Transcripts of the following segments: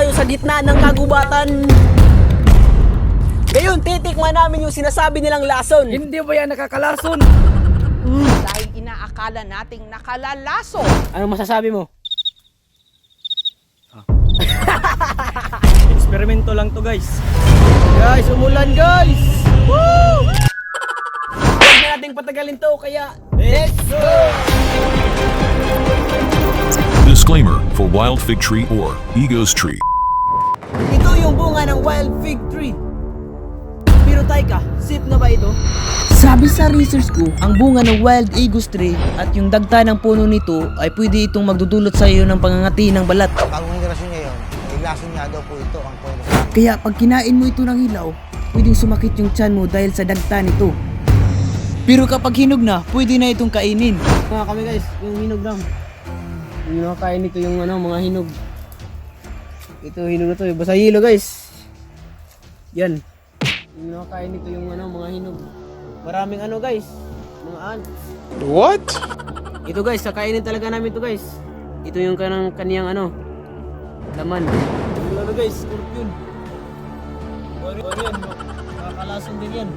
tayo sa gitna ng kagubatan. Ngayon, titikman namin yung sinasabi nilang lason. Hindi ba yan nakakalason? Dahil inaakala nating nakalalaso. Ano masasabi mo? Eksperimento lang to guys. Guys, umulan guys! Woo! Huwag na nating patagalin to, kaya let's go! Disclaimer for wild fig tree or ego's tree. Ito yung bunga ng wild fig tree. Pero Taika, safe na ba ito? Sabi sa research ko, ang bunga ng wild agus tree at yung dagta ng puno nito ay pwede itong magdudulot sa iyo ng pangangati ng balat. bagong henerasyon ngayon, ay lason nga daw po ito ang point Kaya pag kinain mo ito ng hilaw, pwedeng sumakit yung tiyan mo dahil sa dagta nito. Pero kapag hinog na, pwede na itong kainin. Mga kami guys, yung hinog lang. Yung nakakain nito yung ano, mga hinog. Ito hinog na to, basta hilo guys. Yan. Nakakain nito yung ano, mga hinog. Maraming ano guys, mga ants. What? Ito guys, kakainin talaga namin to guys. Ito yung kanang kaniyang ano, laman. Yung ano guys, scorpion. Ano, yan? Nakakalason din yan.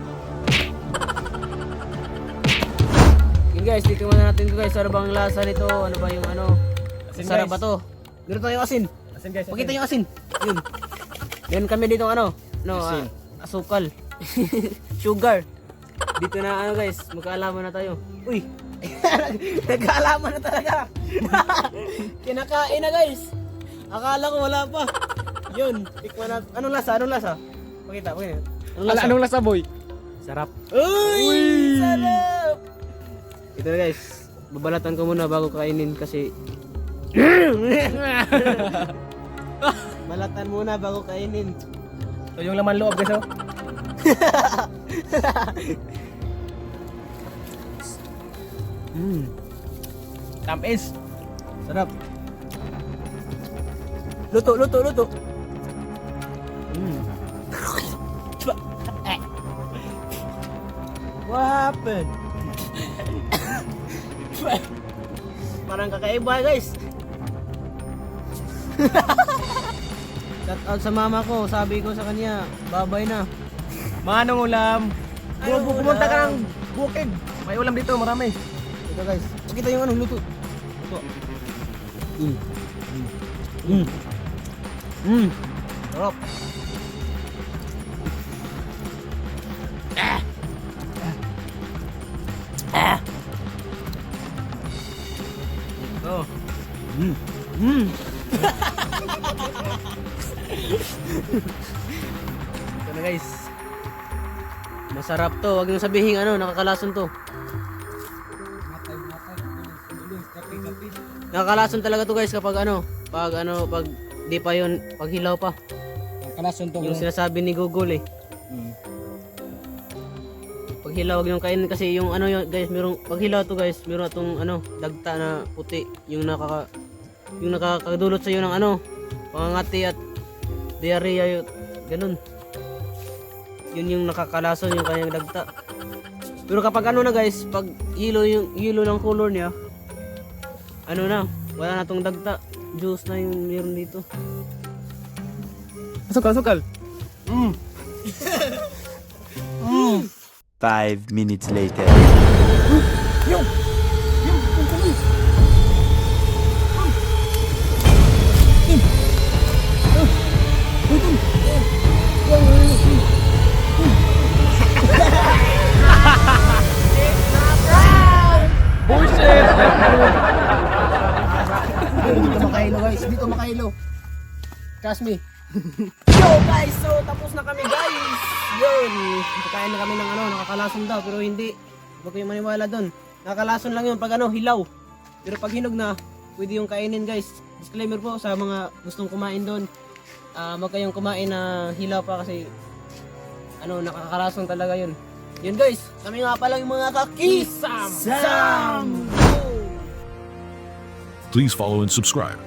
Yun guys, titingnan na natin to guys. Ano bang lasa nito? Ano ba yung ano? Asin, Sarap guys. ba to? Meron tayong asin. Asin guys. Pakita yung asin. Yun. Meron kami dito ano? No, Asin. ah, asukal. Sugar. Dito na ano guys, magkaalaman na tayo. Uy! Nagkaalaman na talaga. Kinakain na guys. Akala ko wala pa. Yun, tikman na. Anong lasa? Anong lasa? Pakita, pakita. Anong lasa? Anong lasa boy? Sarap. Uy! Sarap! Ito na guys. Babalatan ko muna bago kainin kasi Balatan muna bago kainin. So yung laman loob guys oh. Mm. Tamis. Sarap. Luto, luto, luto. Mm. What happened? Parang kakaiba guys. Shout out sa mama ko, sabi ko sa kanya, babay na. Manong ulam. Bu- bu-. Pumunta ka ng bukid. May ulam dito, marami. Ito guys, pakita yung ano, luto. Luto. Mm. Mm. Mm. Sarap. Oh. Mm. Ito na guys. Masarap to. Huwag nyo sabihin ano, nakakalason to. Nakakalason talaga to guys kapag ano, pag ano, pag di pa yun, pag hilaw pa. Kalason to. Yung sinasabi ni Google eh. Pag hilaw, huwag yung kainin kasi yung ano yun, guys, merong, pag hilaw to guys, meron itong ano, dagta na puti. Yung nakaka, yung nakakadulot sa ng ano, pangangati at diarrhea yun, ganun. Yun yung nakakalason yung kanyang dagta. Pero kapag ano na guys, pag hilo yung hilo ng color niya, ano na, wala na tong dagta. Juice na yung meron dito. Sukal, sukal. Five minutes later. Dito makahilo guys, dito makahilo. Trust me. Yo guys, so tapos na kami guys. Yun, kakain na kami ng ano, nakakalason daw pero hindi. Huwag kayong maniwala doon. Nakakalason lang yun pag ano, hilaw. Pero pag hinog na, pwede yung kainin guys. Disclaimer po sa mga gustong kumain doon. Ah, wag kayong kumain na hilaw pa kasi ano, nakakalason talaga yun. Yun guys, kami nga pala yung mga kakisam! Sam! Please follow and subscribe.